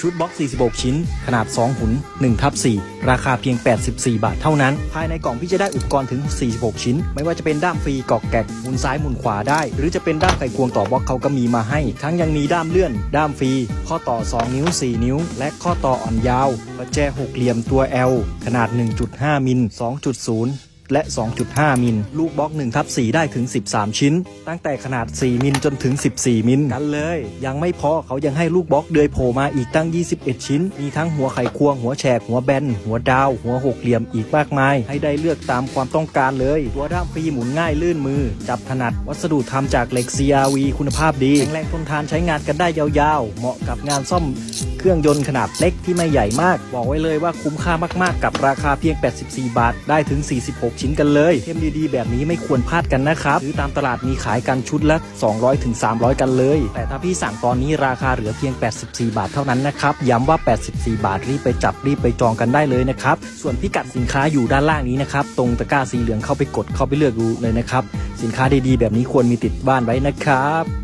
ชุดบล็อก 46 ชิ้น ขนาด 2 หุน1ทับ4ราคาเพียง 84 บาทเท่านั้น ภายในกล่องพี่จะได้อุปกรณ์ถึง 46 ชิ้น ไม่ว่าจะเป็นด้ามฟรีกอกแกกหมุนซ้ายหมุนขวาได้ หรือจะเป็นด้ามไขควงต่อบล็อกเขาก็มีมาให้ ทั้งยังมีด้ามเลื่อน ด้ามฟรี ข้อต่อ 2 นิ้ว 4 นิ้ว และข้อต่ออ่อนยาวประแจหกเหลี่ยมตัว L ขนาด 1.5 มิล 2.0 และ 2.5 มิล ลูกบล็อก1ทับ4ได้ถึง 13 ชิ้น ตั้งแต่ขนาด 4 มิลจนถึง 14 มิลกันเลย ยังไม่พอเขายังให้ลูกบล็อกเดือยโผล่มาอีกตั้ง 21 ชิ้น มีทั้งหัวไขควง หัวแฉก หัวแบน หัวดาว หัวหกเหลี่ยมอีกมากมาย ให้ได้เลือกตามความต้องการเลย ตัวด้ามฟรีหมุนง่ายลื่นมือ จับถนัด วัสดุทำจากเหล็ก CRV คุณภาพดี แข็งแรงทนทานใช้งานกันได้ยาวๆ เหมาะกับงานซ่อม เครื่องยนต์ขนาดเล็กที่ไม่ใหญ่มาก บอกไว้เลยว่าคุ้มค่ามากๆ กับราคาเพียง 84 บาท ได้ถึง 46 ชิ้นกันเลยเทมดีๆ แบบนี้ไม่ควรพลาดกันนะครับซื้อตามตลาดมีขายกันชุดละ 200ถึง300 กันเลย แต่ถ้าพี่สั่งตอนนี้ราคาเหลือเพียง 84 บาทเท่านั้นนะครับย้ำว่า 84 บาทรีบไปจับรีบไปจองกันได้เลยนะครับส่วนพิกัดสินค้าอยู่ด้านล่างนี้นะครับตรงตะกร้าสีเหลืองเข้าไปกดเข้าไปเลือกดูเลยนะครับสินค้าดีๆ แบบนี้ควรมีติดบ้านไว้นะครับ